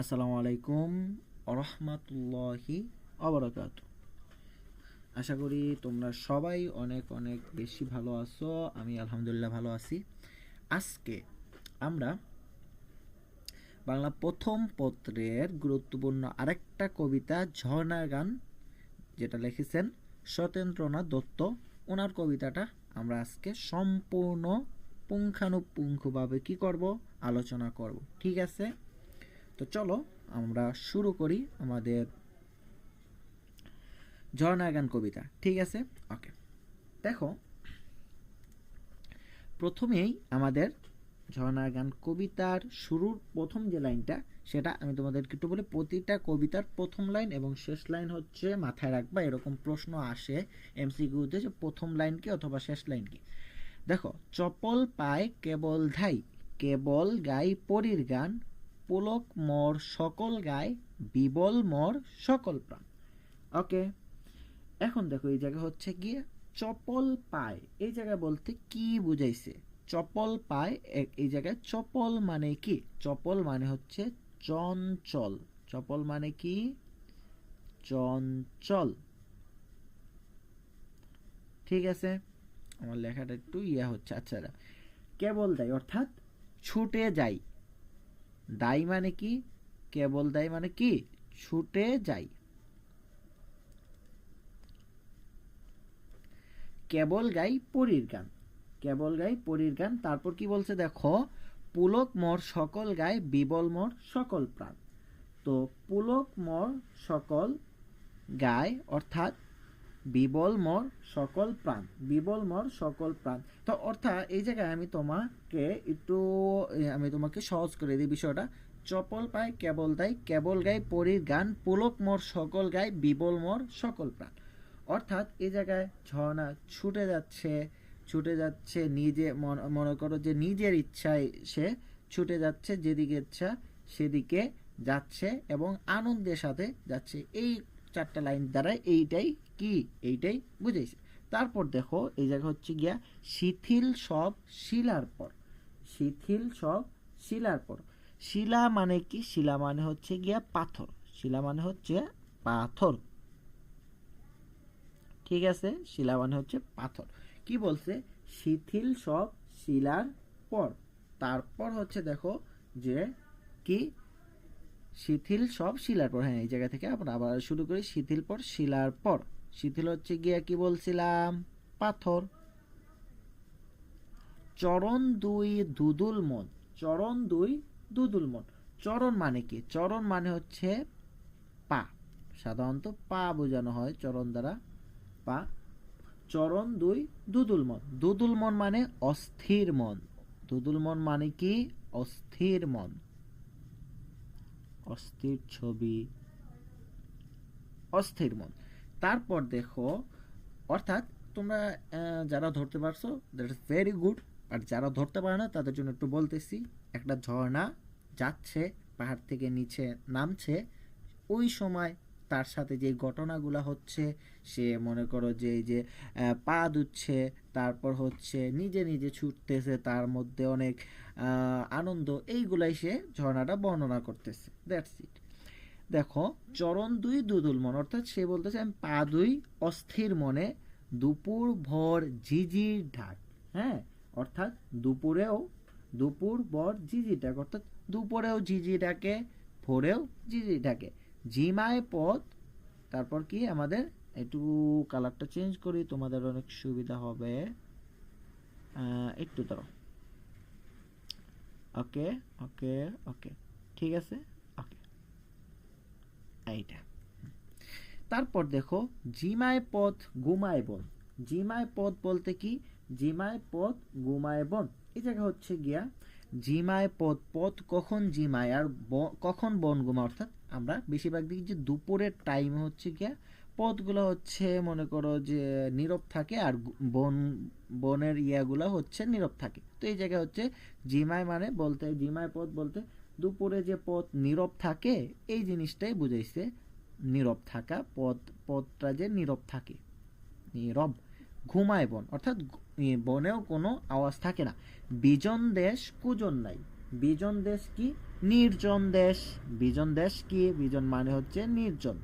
আসসালামু আলাইকুম রহমতুল্লাহি অবরাকাত আশা করি তোমরা সবাই অনেক অনেক বেশি ভালো আছো, আমি আলহামদুলিল্লাহ ভালো আছি। আজকে আমরা বাংলা প্রথম পত্রের গুরুত্বপূর্ণ আরেকটা কবিতা, ঝর্ণার গান, যেটা লিখেছেন সত্যেন্দ্রনাথ দত্ত। ওনার কবিতাটা আমরা আজকে সম্পূর্ণ পুঙ্খানুপুঙ্খভাবে কি করব? আলোচনা করব। ঠিক আছে? তো চলো আমরা শুরু করি আমাদের ঝর্ণা গান কবিতা, ঠিক আছে? ওকে দেখো, প্রথমেই আমাদের ঝর্ণা গান কবিতার শুরুর প্রথম যে লাইনটা, সেটা আমি তোমাদেরকে একটু বলি, প্রতিটা কবিতার প্রথম লাইন এবং শেষ লাইন হচ্ছে মাথায় রাখবা, এরকম প্রশ্ন আসে এমসিকিউতে যে প্রথম লাইন কি অথবা শেষ লাইন কি? দেখো, চপল পায় কেবল ধাই, কেবল গাই পরীর গান পুলক মর সকল গায় বিবল মর সকল প্রাণ। ওকে এখন দেখো, এই জায়গা হচ্ছে গিয়ে চপল পায় এই জায়গা বলতে কি বুঝাইছে? চপল পায় এই জায়গায় চপল মানে কি? চপল মানে হচ্ছে চঞ্চল। চপল মানে কি? চঞ্চল। ঠিক আছে? আমার লেখাটা একটু ইয়া হচ্ছে আচ্ছা দাঁড়াও। কেবল দেয় অর্থাৎ ছুটে যাই। দাই মানে কি? কেবল দাই মানে কি? ছুটে যাই। কেবল গাই পরীর গান। কেবল গাই পরীর গান। তারপর কি বলছে দেখো? পুলক মোর সকল গায় বিবল মোর সকল প্রাণ। তো পুলক মোর সকল গায় অর্থাৎ বিবল মোর সকল প্রাণ, বিবল মোর সকল প্রাণ। তো অর্থাৎ এই জায়গায় আমি তোমাকে একটু আমি তোমাকে সহজ করে দিই বিষয়টা। চপল পায় কেবল দেয় কেবল গায় পরীর গান, পুলক মোর সকল গায় বিবল মোর সকল প্রাণ। অর্থাৎ এই জায়গায় ঝর্ণা ছুটে যাচ্ছে ছুটে যাচ্ছে নিজে, মনে করো যে নিজের ইচ্ছায় সে ছুটে যাচ্ছে, যেদিকে ইচ্ছা সেদিকে যাচ্ছে এবং আনন্দের সাথে যাচ্ছে। এই চারটা লাইন দ্বারা এইটাই কি? এইটাই বুঝেছি তারপর দেখো, এই জায়গা হচ্ছে গিয়া শিথিল সব শিলার পর। শিথিল সব শিলার পর। শিলা মানে কি? শিলা মানে হচ্ছে গিয়া পাথর। শিলা মানে হচ্ছে পাথর। ঠিক আছে? শিলা মানে হচ্ছে পাথর। কি বলছে? শিথিল সব শিলার পর। তারপর হচ্ছে দেখো যে কি? শিথিল সব শিলার পর। হ্যাঁ এই জায়গা থেকে আমরা আবার শুরু করি শিথিল পর, শিলার পর। শিথিল হচ্ছে গিয়া কি বলছিলাম? পাথর। চরণ দুই দুদুল মন। চরণ দুই দুদুল মন। চরণ মানে কি? চরণ মানে হচ্ছে পা। সাধারণত পা বোঝানো হয় চরণ দ্বারা। পা। চরণ দুই দুদুল মন। দুদুল মন মানে অস্থির মন। দুদুল মন মানে কি? অস্থির মন। অস্থির ছবি। অস্থির মন। তারপর দেখো, অর্থাৎ তোমরা যারা ধরতে পারছ দ্যাট ইজ ভেরি গুড আর যারা ধরতে পারে না, তাদের জন্য একটু বলতেছি, একটা ঝর্ণা যাচ্ছে, পাহাড় থেকে নিচে নামছে, ওই সময় তার সাথে যে ঘটনাগুলো হচ্ছে, সে মনে করো যে এই যে পা দুচ্ছে তারপর হচ্ছে নিজে নিজে ছুটতেছে, তার মধ্যে অনেক আনন্দ, এইগুলাই সে ঝর্ণাটা বর্ণনা করতেছে দ্যাটস ইট দেখো, চরণ দুই দুদুল মন, অর্থাৎ সে বলতেছে, আমি পা দুই অস্থির মনে, দুপুর ভর ঝিঝির ঢাক। হ্যাঁ? অর্থাৎ দুপুরেও, দুপুর ভর ঝিঝি ডাক অর্থাৎ দুপুরেও ঝিঝি ডাকে ভোরেও ঝিঝি ডাকে ঝিমায় পথ, তারপর কি আমাদের? একটু কালারটা চেঞ্জ করি, তোমাদের অনেক সুবিধা হবে। একটু ধরো ওকে ওকে ওকে ঠিক আছে? এইটা তারপর দেখো, জিমায় পথ, গুমায় বন। জিমায় পথ বলতে কি? জিমায় পথ, গুমায় বন। এই জায়গা হচ্ছে গিয়া, জিমায় পথ পথ কখন জিমায় আর কখন বন গুমা অর্থাৎ আমরা বেশিরভাগ দেখি যে দুপুরের টাইম হচ্ছে গিয়া, পথগুলো হচ্ছে, মনে করো যে, নীরব থাকে আর বন, বনের ইয়াগুলো হচ্ছে নীরব থাকে। তো এই জায়গায় হচ্ছে জিমায় মানে বলতে, জিমায় পথ বলতে দুপুরে যে পথ নীরব থাকে, এই জিনিসটাই বুঝাইছে নীরব থাকা, পথ, পথটা যে নীরব থাকে। নীরব ঘুমায় বন, অর্থাৎ বনেও কোনো আওয়াজ থাকে না। বিজন দেশ কুজন নাই। বিজন দেশ কি? নির্জন দেশ। বিজন দেশ কি? বিজন মানে হচ্ছে নির্জন।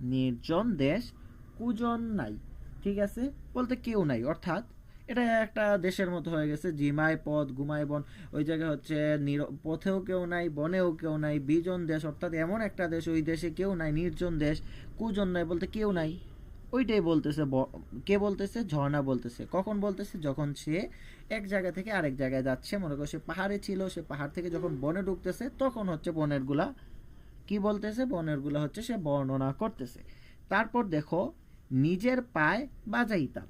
নির্জন দেশ কুজন নাই। ঠিক আছে? বলতে কেউ নাই, অর্থাৎ এটা একটা দেশের মতো হয়ে গেছে। জিমায় পথ গুমায় বন, ওই জায়গায় হচ্ছে পথেও কেউ নাই, বনেও কেউ নাই, বিজন দেশ, অর্থাৎ এমন একটা দেশ, ওই দেশে কেউ নাই, নির্জন দেশ, কুজন নাই বলতে কেউ নাই। ওইটাই বলতেছে কে বলতেছে? ঝর্ণা বলতেছে। কখন বলতেছে? যখন সে এক জায়গা থেকে আরেক জায়গায় যাচ্ছে। মনে করো সে পাহাড়ে ছিল, সে পাহাড় থেকে যখন বনে ঢুকতেছে, তখন হচ্ছে বনেরগুলা, কি বলতেছে? বনেরগুলা হচ্ছে সে বর্ণনা করতেছে। তারপর দেখো, নিজের পায় বাজাই তাল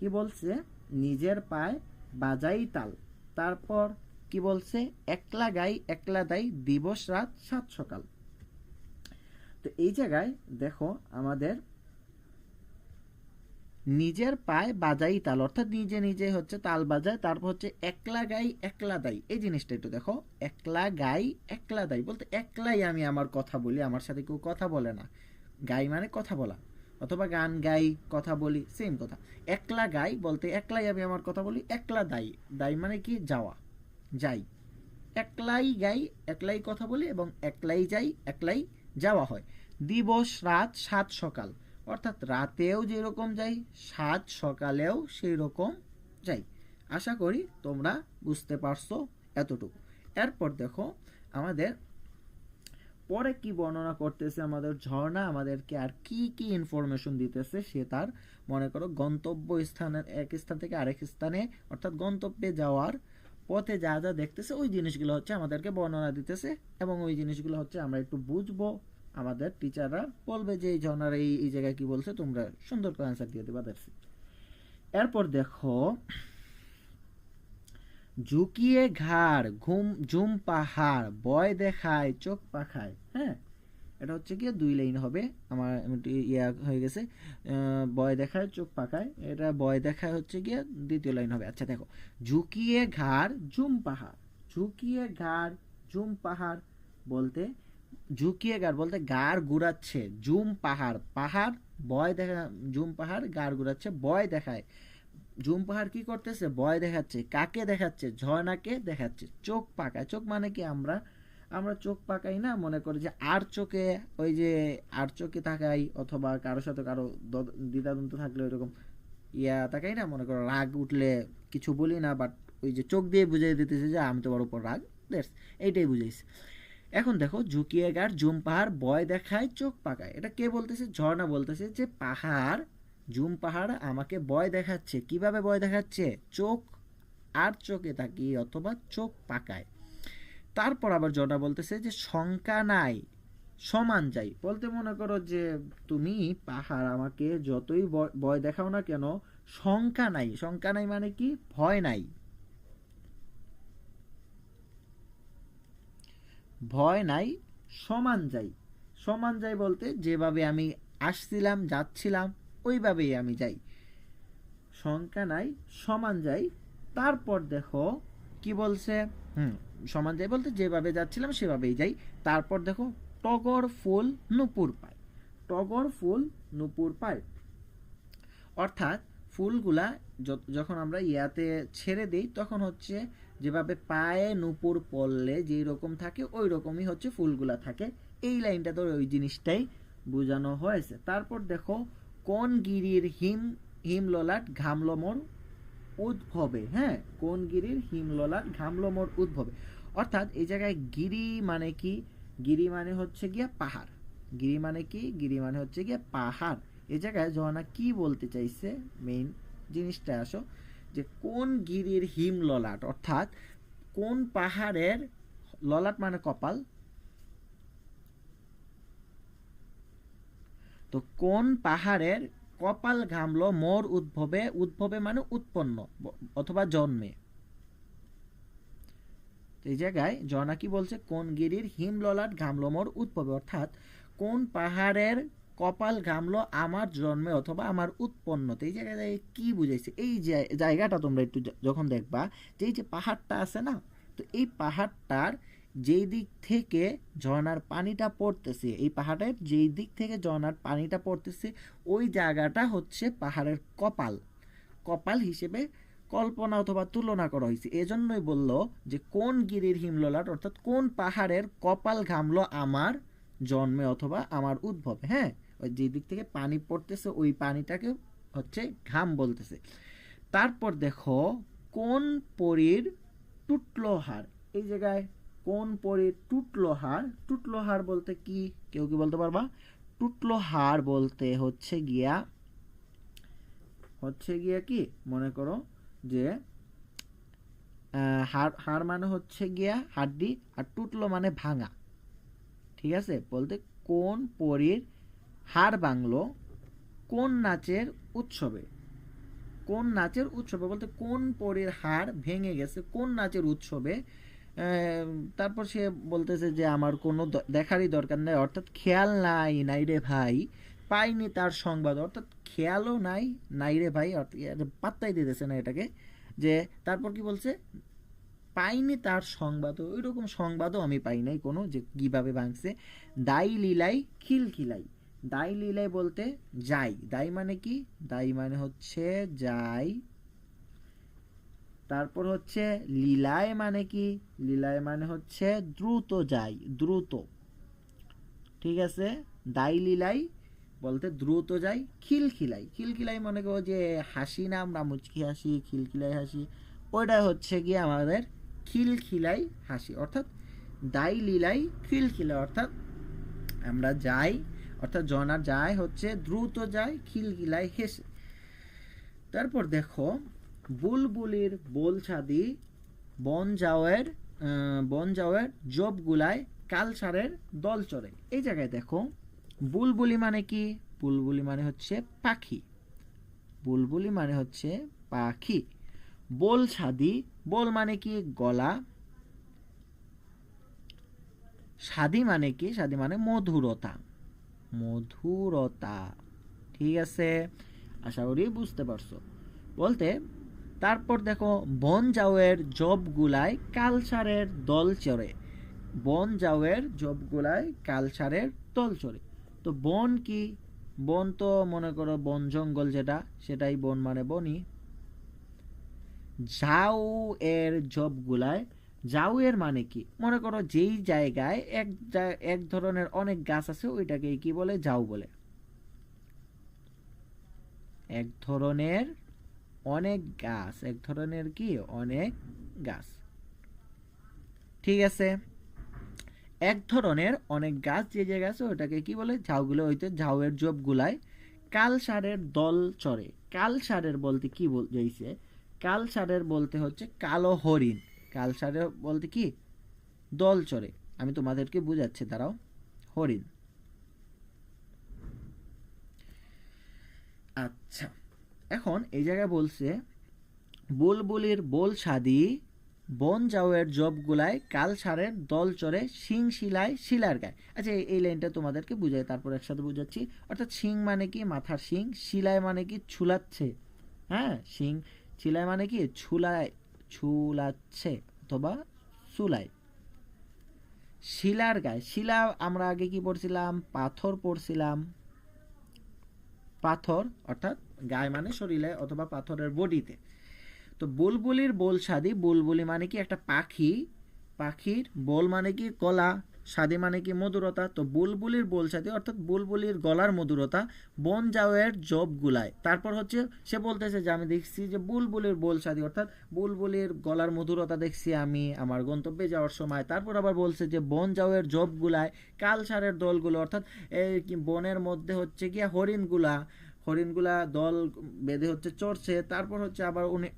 কি বলছে? নিজের পায় বাজাই তাল। তারপর কি বলছে? একলা গাই, একলা দাই, দিবস রাত, সাত সকাল। তো এই জায়গায় দেখো আমাদের নিজের পায় বাজাই তাল, অর্থাৎ নিজে নিজে হচ্ছে তাল বাজায়, তারপর হচ্ছে একলা গাই, একলা দাই। এই জিনিসটা একটু দেখো। একলা গাই, একলা দাই। বলতে একলাই আমি আমার কথা বলি, আমার সাথে কেউ কথা বলে না। গাই মানে কথা বলা। অথবা গান, গাই, কথা বলি সেম কথা। একলা গাই বলতে একলাই আমি আমার কথা বলি, একলা দাই। দাই মানে কি? যাওয়া, যাই। একলাই গাই, একলাই কথা বলি এবং একলাই যাই, একলাই যাওয়া হয়। দিবস, রাত, সাত, সকাল। অর্থাৎ রাতেও যেরকম যাই, সাত, সকালেও সেই রকম যাই। আশা করি তোমরা বুঝতে পারছ এতটুকু। এরপর দেখো আমাদের পরে কি বর্ণনা করতেছে আমাদের ঝর্ণা? আমাদেরকে আর কি কি ইনফরমেশন দিতেছে সে তার, মনে করো, গন্তব্য স্থানের এক স্থান থেকে আরেক স্থানে, অর্থাৎ গন্তব্যে যাওয়ার পথে যা যা দেখতেছে, ওই জিনিসগুলো হচ্ছে আমাদেরকে বর্ণনা দিতেছে এবং ওই জিনিসগুলো হচ্ছে আমরা একটু বুঝব। আমাদের টিচাররা বলবে যে এই ঝর্ণার এই এই জায়গায় কি বলছে, তোমরা সুন্দর করে অ্যান্সার দিয়ে দেবা দেখছি এরপর দেখো ঝুঁকিয়ে ঘাড়, ঘুম ঝুম পাহাড়, বয় দেখায়, চোখ পাখায় হ্যাঁ? এটা হচ্ছে গিয়ে দুই লাইন হবে। আমার ইয়া হয়ে গেছে। বয় দেখায়, চোখ পাকায় এটা বয় দেখায় হচ্ছে গিয়ে দ্বিতীয় লাইন হবে। আচ্ছা দেখো। ঝুঁকিয়ে ঘাড় ঝুম পাহাড়। ঝুঁকিয়ে ঘাড় ঝুম পাহাড় বলতে, ঝুঁকিয়ে গাড় বলতে গাড় ঘুরাচ্ছে, জুম পাহাড়। পাহাড়, বয় দেখা, জুম পাহাড় গাড় ঘুরাচ্ছে, বয় দেখায়। জুম পাহাড় কি করতেছে? বয় দেখাচ্ছে। কাকে দেখাচ্ছে? ঝর্ণাকে দেখাচ্ছে। চোখ পাকায়। চোখ মানে কি? আমরা আমরা চোখ পাকাই না, মনে করি যে আর চোখে, ওই যে আর চোখে তাকাই অথবা কারোর সাথে কারও দ্বিধাদন্ত থাকলে ওইরকম ইয়া তাকাই না, মনে করো রাগ উঠলে কিছু বলি না বাট ওই যে চোখ দিয়ে বুঝিয়ে দিতেছে যে আমি তোমার উপর রাগ। দ্যাটস এইটাই বুঝাইছি। এখন দেখো, ঝুঁকিয়ে গার জুম পাহাড় বয় দেখায়, চোখ পাকায়। এটা কে বলতেছে? ঝর্ণা বলতেছে যে পাহাড় জুম পাহাড় আমাকে বয় দেখাচ্ছে। কীভাবে বয় দেখাচ্ছে? চোখ আর চোখে তাকিয়ে অথবা চোখ পাকায়। তারপর আবার জটা বলতেছে যে, শঙ্কা নাই, সমান যাই। বলতে মনে করো যে, তুমি পাহাড় আমাকে যতই ভয় দেখাও না কেন, শঙ্কা নাই। শঙ্কা নাই মানে কি? ভয় নাই। ভয় নাই, সমান যাই। সমান যাই বলতে যেভাবে আমি আসছিলাম, যাচ্ছিলাম ওইভাবেই আমি যাই। শঙ্কা নাই সমান যাই। তারপর দেখো কি বলছে? হুম। সমান যাই বলতে যেভাবে যাচ্ছিলাম সেভাবেই যাই। তারপর দেখো টগর ফুল নুপুর পায়। টগর ফুল নুপুর পায়। অর্থাৎ ফুলগুলা যখন আমরা ইয়াতে ছেড়ে দিই তখন হচ্ছে যেভাবে পায়ে নুপুর পড়লে যেই রকম থাকে ওই রকমই হচ্ছে ফুলগুলা থাকে। এই লাইনটা তো ওই জিনিসটাই বোঝানো হয়েছে। তারপর দেখো কোন গিরির হিম, হিমললাট ঘামলমর উদ্ভবে? হ্যাঁ কোন গিরির হিমললাট ঘামলমর উদ্ভবে? অর্থাৎ এই জায়গায় গিরি মানে কি? গিরি মানে হচ্ছে গিয়া পাহাড়। গিরি মানে কি? গিরি মানে হচ্ছে গিয়া পাহাড়। এই জায়গায় জহানা কি বলতে চাইছে? মেইন জিনিসটা আসো। যে কোন গিরির হিম ললাট অর্থাৎ কোন পাহাড়ের, ললাট মানে কপাল তো কোন পাহাড়ের কপাল ঘামলো? মোর উদ্ভবে উদ্ভবে মানে উৎপন্ন, অথবা জন্মে। এই জায়গায় জনা কি বলছে? কোন গিরির হিম ললাট ঘামলো, মোর উদ্ভবে। অর্থাৎ কোন পাহাড়ের কপাল ঘামলো? আমার জন্মে অথবা আমার উৎপন্নতে। এই জায়গায় কি বুঝাইছে? এই জায়গাটা তোমরা একটু যখন দেখবা, যে এই যে পাহাড়টা আছে না, তো এই পাহাড়টার যেই দিক থেকে ঝর্নার পানিটা পড়তেছে, এই পাহাড়ের যেই দিক থেকে ঝর্নার পানিটা পড়তেছে, ওই জায়গাটা হচ্ছে পাহাড়ের কপাল। কপাল হিসেবে কল্পনা অথবা তুলনা করা হয়েছে। এজন্যই বলল যে, কোন গিরির হিমললাট, অর্থাৎ কোন পাহাড়ের কপাল ঘামলো আমার জন্মে অথবা আমার উদ্ভবে? হ্যাঁ ওই যে দিক থেকে পানি পড়তেছে, ওই পানিটাকে হচ্ছে ঘাম বলতেছে। তারপর দেখো, কোন পরীর টুটলো হাড়? এই জায়গায় কোন পরীর টুটলো হার টুটলো হার বলতে কি? কেউ কি বলতে পারবা? টুটলো হাড় বলতে হচ্ছে গিয়া হচ্ছে গিয়া কি? মনে করো যে হাড় হাড় মানে হচ্ছে গিয়া হাড্ডি আর টুটলো মানে ভাঙা। ঠিক আছে? বলতে কোন পরীর হাড় ভাঙলো কোন নাচের উৎসবে? কোন নাচের উৎসবে? বলতে কোন পরীর হাড় ভেঙে গেছে? কোন নাচের উৎসবে? তারপর সে বলতেছে যে আমার কোনো দেখারই দরকার নেই, অর্থাৎ খেয়াল নাই নাই রে ভাই। পাইনি তার সংবাদ, অর্থাৎ খেয়ালও নাই নাই রে ভাই পাত্তাই দিতেছে না এটাকে, যে তারপর কি বলছে? পাইনি তার সংবাদও ওই রকম সংবাদও আমি পাই নাই কোনো, যে কীভাবে ভাঙছে। দাই লীলাই খিলখিলাই। দাই লীলাই বলতে যাই। দাই মানে কি? দাই মানে হচ্ছে যাই। তারপর হচ্ছে লীলায় মানে কি? লীলায় মানে হচ্ছে দ্রুত যাই, দ্রুত। ঠিক আছে? দাই লীলাই বলতে দ্রুত যাই, খিলখিলাই। খিলখিলাই মনে করো যে হাসি না, আমরা মুচকি হাসি, খিলখিলাই হাসি, ওইটা হচ্ছে গিয়ে আমাদের খিলখিলাই হাসি। অর্থাৎ দাই লীলাই, খিলখিলাই অর্থাৎ আমরা যাই, অর্থাৎ জনা যায় হচ্ছে দ্রুত যায় খিলখিলাই হেসে। তারপর দেখো বুলবুলির বোলছাদি বন যাওয়ের বন যাওয়ের জবগুলায় কালসারের দল চড়ে। এই জায়গায় দেখো, বুলবুলি মানে কি? বুলবুলি মানে হচ্ছে পাখি। বুলবুলি মানে হচ্ছে পাখি। বোল ছাদি বোল মানে কি? গলা। সাদি মানে কি? সাদি মানে মধুরতা। মধুরতা। ঠিক আছে? আশা করি বুঝতে পারছ। বলতে তারপর দেখো, বন জাওয়ের জবগুলায় কালচারের দল চড়ে। বন জাওয়ের জবগুলায় কালচারের দল চড়ে। তো বন কি? বন তো মনে করো বন জঙ্গল যেটা, সেটাই বন মানে বনই। ঝাউ এর জবগুলায় ঝাউ এর মানে কি? মনে করো যেই জায়গায় এক এক ধরনের অনেক গাছ আছে ওইটাকে কি বলে? ঝাউ বলে। এক ধরনের অনেক গাছ, এক ধরনের কি? অনেক গাছ। ঠিক আছে? এক ধরনের অনেক গাছ, যে যে গাছ ওটাকে কি বলে? ঝাউগুলো হইতে ঝাউয়ের জবগুলায় কাল সারের দল চড়ে। কাল সারের বলতে কি বলছে কাল সারের বলতে হচ্ছে কালো হরিণ। কাল সারের বলতে কি? দল চড়ে। আমি তোমাদেরকে বুঝাচ্ছি, দাঁড়াও। হরিণ। আচ্ছা। এখন এই জায়গায় বলছে, বুলবুলির বোল সাদি, বন জাওয়ের জবগুলায় কাল সারের দল চড়ে শিং শিলায় শিলার গায়ে। আচ্ছা এই লাইনটা তোমাদেরকে বুঝাই, তারপর একসাথে বুঝাচ্ছি। অর্থাৎ শিং মানে কি? মাথার শিং, শিলায় মানে কি? ছুলাচ্ছে। হ্যাঁ শিং শিলায় মানে কি? ছুলায়, ছুলাচ্ছে অথবা চুলায় শিলার গায়ে। শিলা আমরা আগে কি পড়ছিলাম? পাথর পড়ছিলাম। পাথর, অর্থাৎ গায়ে মানে শরীরে অথবা পাথরের বডিতে। তো বুলবুলির বোল সাদি, বুলবুলি মানে কি একটা পাখি? পাখির বোল মানে কি কলা? সাদি মানে কি মধুরতা? তো বুলবুলির বোল সাদি অর্থাৎ বুলবুলির গলার মধুরতা, বন জাওয়ের জব গুলায়। তারপর হচ্ছে সে বলতেছে যে, আমি দেখছি যে বুলবুলির বোল সাদি অর্থাৎ বুলবুলির গলার মধুরতা দেখছি আমি আমার গন্তব্যে যাওয়ার সময়। তারপর আবার বলছে যে, বন জাওয়ের জব গুলায়, কালসারের দলগুলো অর্থাৎ এই বনের মধ্যে হচ্ছে গিয়া হরিণগুলা হরিণগুলা দল বেঁধে হচ্ছে চড়ছে। তারপর হচ্ছে আবার উনি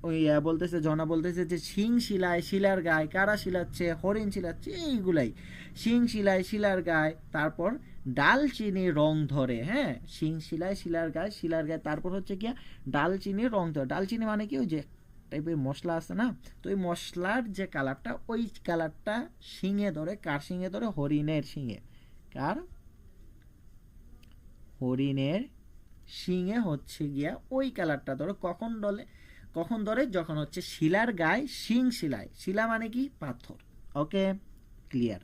বলতেছে, জনা বলতেছে যে শিং শিলায় শিলার গায়ে কারা শিলাচ্ছে? হরিণ শিলাচ্ছে, এইগুলাই। শিং শিলায় শিলার গায়ে, তারপর ডালচিনি রং ধরে হ্যাঁ? শিং শিলায় শিলার গায়ে শিলার গায়ে, তারপর হচ্ছে কি ডালচিনি রং ধরে। ডালচিনি মানে কি? ওই যে টাইপের মশলা আছে না? তো ওই মশলার যে কালারটা ওই কালারটা শিঙে ধরে, কার শিঙে ধরে? হরিণের শিঙে। কার? হরিণের শিঙে হচ্ছে গিয়া ওই কালারটা ধরো। কখন ডলে কখন ধরে? যখন হচ্ছে শিলার গায়ে শিং শিলায়। শিলা মানে কি? পাথর। ওকে? ক্লিয়ার।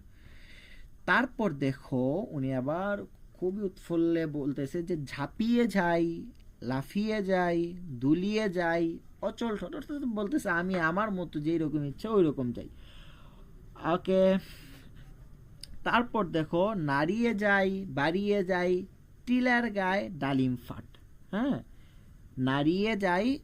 তারপর দেখো, উনি আবার খুবই উৎফুল্লে বলতেছে যে ঝাঁপিয়ে যাই, লাফিয়ে যাই, দুলিয়ে যাই, অচল বলতেছে, আমি আমার মতো যেই রকম ইচ্ছা ওই রকম চাই। ওকে? তারপর দেখো, নাড়িয়ে যাই, বাড়িয়ে যাই টিলার গায়ে ডালিম ফাট হ্যাঁ? নাড়িয়ে যাই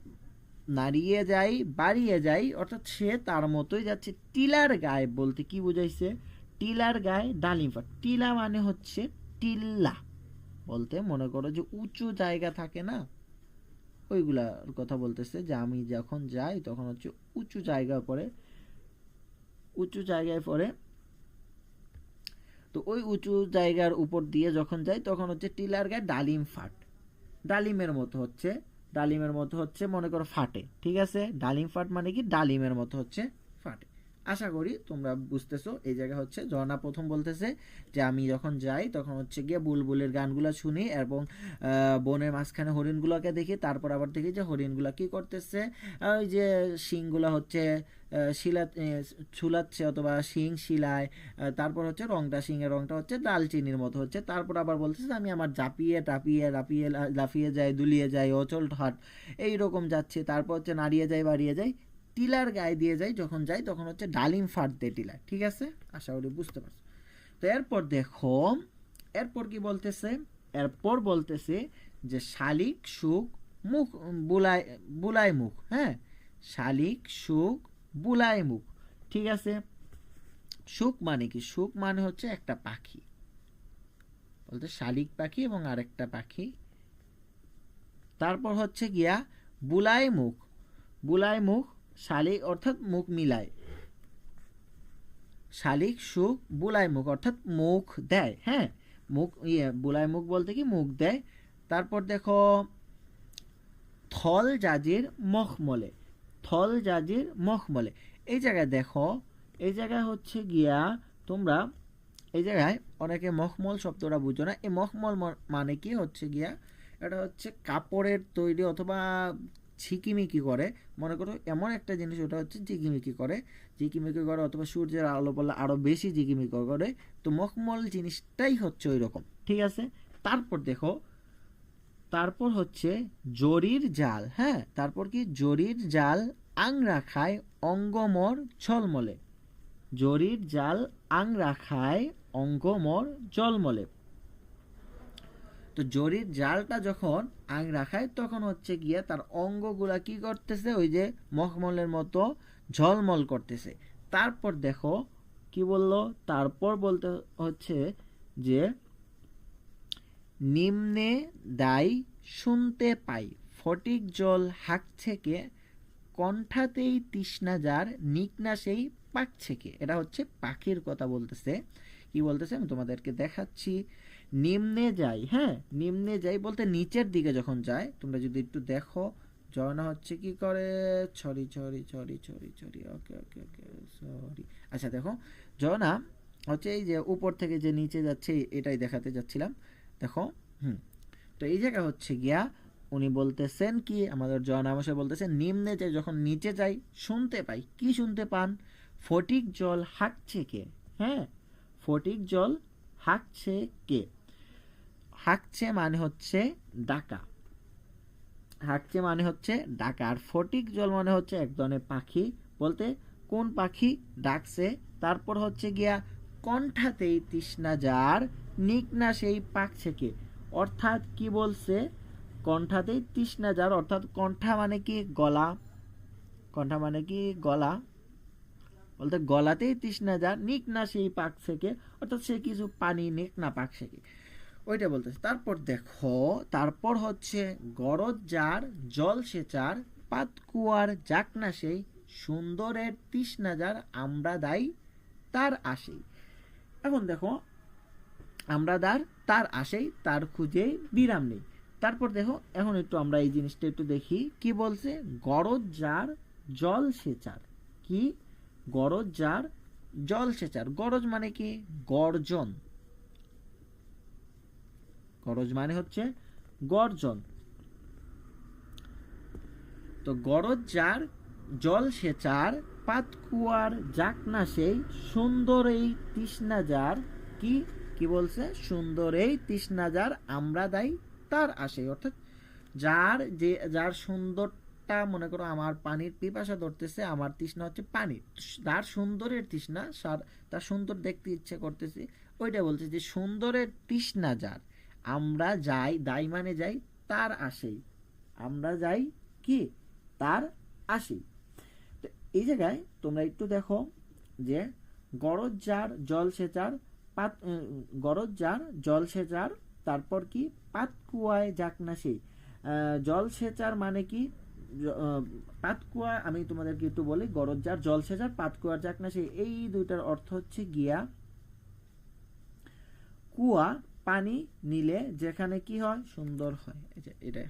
নাড়িয়ে যাই, বাড়িয়ে যাই, অর্থাৎ সে তার মতোই যাচ্ছে টিলার গায়ে বলতে কি বুঝাইছে? টিলার গায়ে ডালিম ফাট। টিলা মানে হচ্ছে টিল্লা বলতে মনে করো যে উঁচু জায়গা থাকে না? ওইগুলার কথা বলতেছে যে আমি যখন যাই তখন হচ্ছে উঁচু জায়গা পরে উঁচু জায়গায় পরে তো ওই উঁচু জায়গার উপর দিয়ে যখন যাই তখন হচ্ছে টিলার গায়ে ডালিম ফাট। ডালিমের মতো হচ্ছে, ডালিমের মতো হচ্ছে, মনে করো ফাটে, ঠিক আছে? ডালিম ফাট মানে কি? ডালিমের মতো হচ্ছে আশা করি তোমরা বুঝতেছো। এই জায়গা হচ্ছে ঝর্ণা প্রথম বলতেছে যে আমি যখন যাই তখন হচ্ছে গিয়ে বুলবুলের গানগুলো শুনি এবং বনের মাঝখানে হরিণগুলোকে দেখি, তারপর আবার দেখি যে হরিণগুলো কি করতেছে। ওই যে শিংগুলো হচ্ছে শিলা ছুলাচ্ছে অথবা শিং শিলায় তারপর হচ্ছে রংটা শিংয়ের রংটা হচ্ছে দালচিনির মতো হচ্ছে। তারপর আবার বলতেছে আমি আমার জাপিয়ে টাপিয়ে, লাফিয়ে লাফিয়ে যাই, দুলিয়ে যাই, অচল ঠাট, এইরকম যাচ্ছে। তারপর হচ্ছে নাড়িয়ে যাই, বাড়িয়ে যাই টিলার গায়ে দিয়ে যাই যখন যাই তখন হচ্ছে ডালিম ফাট দেয় টিলার ঠিক আছে? আশা করি বুঝতে পারছ। তো এরপর দেখো, এরপর কি বলতেছে? এরপর বলতেছে যে শালিক, সুখ, মুখ, বুলাই বুলাই মুখ হ্যাঁ? শালিক, সুখ, বুলাই মুখ, ঠিক আছে? সুখ মানে কি? সুখ মানে হচ্ছে একটা পাখি। বলতে শালিক পাখি এবং আরেকটা পাখি। তারপর হচ্ছে গিয়া বুলাই মুখ বুলাই মুখ শালিক অর্থাৎ মুখ মিলায়। শালিক সুখ, বুলাই মুখ, অর্থাৎ মুখ দেয় হ্যাঁ? মুখ ইয়ে বুলাই মুখ বলতে কি? মুখ দেয়। তারপর দেখো, থল জাজির মখমলে থল জাজির মখমলে এই জায়গায় দেখো, এই জায়গায় হচ্ছে গিয়া তোমরা, এই জায়গায় অনেকে মখমল শব্দটা বুঝো না। এই মখমল মানে কি? হচ্ছে গিয়া, এটা হচ্ছে কাপড়ের তৈরি অথবা ঝিকিমিকি করে। মনে করো এমন একটা জিনিস ওটা হচ্ছে ঝিকিমিকি করে। ঝিকিমিকি করে অথবা সূর্যের আলো পড়লে আরও বেশি ঝিকিমিকি করে। তো মখমল জিনিসটাই হচ্ছে ওই রকম ঠিক আছে? তারপর দেখো, তারপর হচ্ছে জরির জাল হ্যাঁ? তারপর কি? জরির জাল আংরা খায় অঙ্গমর ঝলমলে। জরির জাল আংরা খায় অঙ্গমর জলমলে তো জরির জালটা যখন আং রাখায়, তখন হচ্ছে গিয়ে তার অঙ্গগুলা কি করতেছে? ওই যে মখমলের মতো ঝলমল করতেছে। তারপর দেখো, কি বলল? তারপর বলতে হচ্ছে যে, নিম্নে দাই শুনতে পাই, ফটিক জল হাঁকছে কে? কণ্ঠাতেই তৃষ্ণা যার নিকনা সেই পাকছে কে? এটা হচ্ছে পাখির কথা বলতেছে। কি বলতেছে? আমি তোমাদেরকে দেখাচ্ছি। নিম্নে যাই হ্যাঁ? নিম্নে যাই বলতে নিচের দিকে যখন যায় তোমরা যদি একটু দেখো, ঝর্ণা হচ্ছে কি করে? ছড়ি ছড়ি ছড়ি ছড়ি ছড়ি, ওকে ওকে ওকে সরি আচ্ছা দেখো, ঝর্ণা হচ্ছে এই যে উপর থেকে যে নিচে যাচ্ছে, এটাই দেখাতে যাচ্ছিলাম। দেখো, হুম, তো এই জায়গা হচ্ছে গিয়া উনি বলতেছেন কি, আমাদের জন আমাশয় বলতেছেন, নিম্নে যাই, যখন নিচে যাই, শুনতে পাই। কি শুনতে পান? ফটিক জল হাঁকছে কে? হ্যাঁ ফটিক জল হাঁকছে কে? হাঁকছে মানে হচ্ছে ডাকা। হাঁকছে মানে হচ্ছে ডাকা। আর ফটিক জল মানে হচ্ছে এক ধরনের পাখি। বলতে কোন পাখি ডাকছে? তারপর হচ্ছে গিয়া কণ্ঠাতেই তৃষ্ণা যার নিক না সেই পাকছে কে অর্থাৎ কি বলছে? কণ্ঠাতেই তৃষ্ণা যার, অর্থাৎ কণ্ঠা মানে কি গলা? কণ্ঠা মানে কি গলা? বলতে গলাতেই তৃষ্ণা যার নিক না সেই পাক থেকে অর্থাৎ সে কিছু পানি নিক না পাক কে ওইটা বলতেছে। তারপর দেখো, তারপর হচ্ছে গরজ যার, জল সেচার পাতকুয়ার যাক না সেই, সুন্দরের তৃষ্ণা যার, আমরা দাই, তার আসেই। এখন দেখো, আমরা দার, তার আসেই, তার খুঁজে বিরাম নেই। তারপর দেখো, এখন একটু আমরা এই জিনিসটা একটু দেখি, কি বলছে? গরজ যার, জল সেচার কি? গরজ যার, জল সেচার গরজ মানে কি? গর্জন। গরজ মানে হচ্ছে গর্জন। তো গরজ যার, জল সেচার পাতকুয়ার যাক না সেই, সুন্দর এই তৃষ্ণা যার, কি কি বলছে? সুন্দর এই তৃষ্ণা যার, আমরা দাই তার আসে অর্থাৎ যার যে, যার সুন্দরটা, মনে করো আমার পানির পিপাসা ধরতেছে, আমার তৃষ্ণা হচ্ছে পানি তার সুন্দরের তৃষ্ণা, সার- তার সুন্দর দেখতে ইচ্ছে করতেছে, ওইটা বলছে যে সুন্দরের তৃষ্ণা যার। আমরা যাই দাই মানে যাই তার আসেই আমরা যাই কি? তার আসেই তো এই জায়গায় তোমরা একটু দেখো যে গরজ যার জল সেচার পাত গরজ যার জল সেচার তারপর কি? পাত কুয়ায় যাক না আহ, জল সেচার মানে কি? পাতকুয়া আমি তোমাদেরকে একটু বলি গরজ যার জল সেচার পাতকুয়ার যাক না সেই এই দুইটার অর্থ হচ্ছে গিয়া কুয়া পানি নিলে যেখানে কি হয়? সুন্দর হয়। এটা।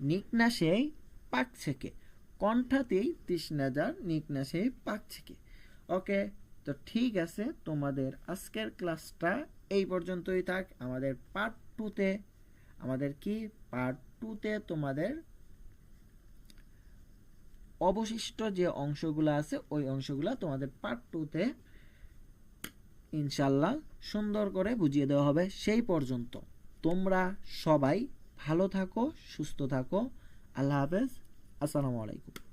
নিকনা সেই পাক ছেকে। কণ্ঠাতেই তৃষ্ণাজার নিকনা সেই পাক ছেকে। ওকে, তো ঠিক আছে, তোমাদের আজকের ক্লাসটা এই পর্যন্তই থাক। আমাদের পার্ট টুতে আমাদের কি? পার্ট টুতে তোমাদের অবশিষ্ট যে অংশগুলো আছে, ওই অংশগুলো তোমাদের পার্ট টুতে ইনশাল্লাহ সুন্দর করে বুঝিয়ে দেওয়া হবে। সেই পর্যন্ত তোমরা সবাই ভালো থাকো, সুস্থ থাকো। আল্লাহ হাফেজ। আসসালামু আলাইকুম।